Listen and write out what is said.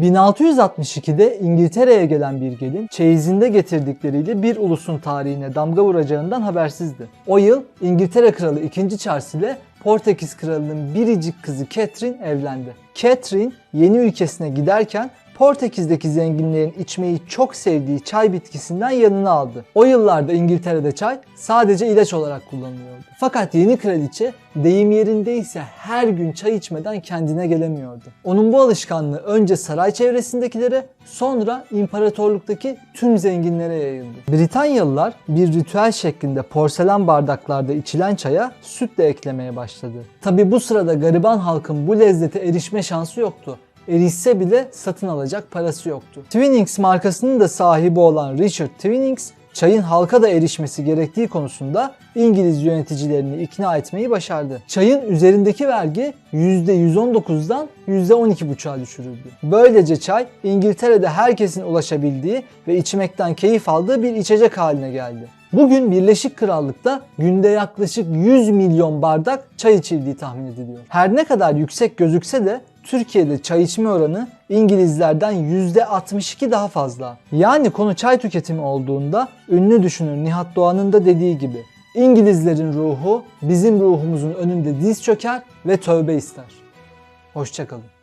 1662'de İngiltere'ye gelen bir gelin çeyizinde getirdikleriyle bir ulusun tarihine damga vuracağından habersizdi. O yıl İngiltere Kralı 2. Charles ile Portekiz Kralı'nın biricik kızı Catherine evlendi. Catherine yeni ülkesine giderken Portekiz'deki zenginlerin içmeyi çok sevdiği çay bitkisinden yanına aldı. O yıllarda İngiltere'de çay sadece ilaç olarak kullanılıyordu. Fakat yeni kraliçe deyim yerindeyse her gün çay içmeden kendine gelemiyordu. Onun bu alışkanlığı önce saray çevresindekilere sonra imparatorluktaki tüm zenginlere yayıldı. Britanyalılar bir ritüel şeklinde porselen bardaklarda içilen çaya süt de eklemeye başladı. Tabi bu sırada gariban halkın bu lezzete erişme şansı yoktu erişse bile satın alacak parası yoktu. Twinings markasının da sahibi olan Richard Twinings, çayın halka da erişmesi gerektiği konusunda İngiliz yöneticilerini ikna etmeyi başardı. Çayın üzerindeki vergi %119'dan %12,5'a düşürüldü. Böylece çay İngiltere'de herkesin ulaşabildiği ve içmekten keyif aldığı bir içecek haline geldi. Bugün Birleşik Krallık'ta günde yaklaşık 100 milyon bardak çay içildiği tahmin ediliyor. Her ne kadar yüksek gözükse de Türkiye'de çay içme oranı İngilizlerden %62 daha fazla. Yani konu çay tüketimi olduğunda ünlü düşünür Nihat Doğan'ın da dediği gibi İngilizlerin ruhu bizim ruhumuzun önünde diz çöker ve tövbe ister. Hoşçakalın.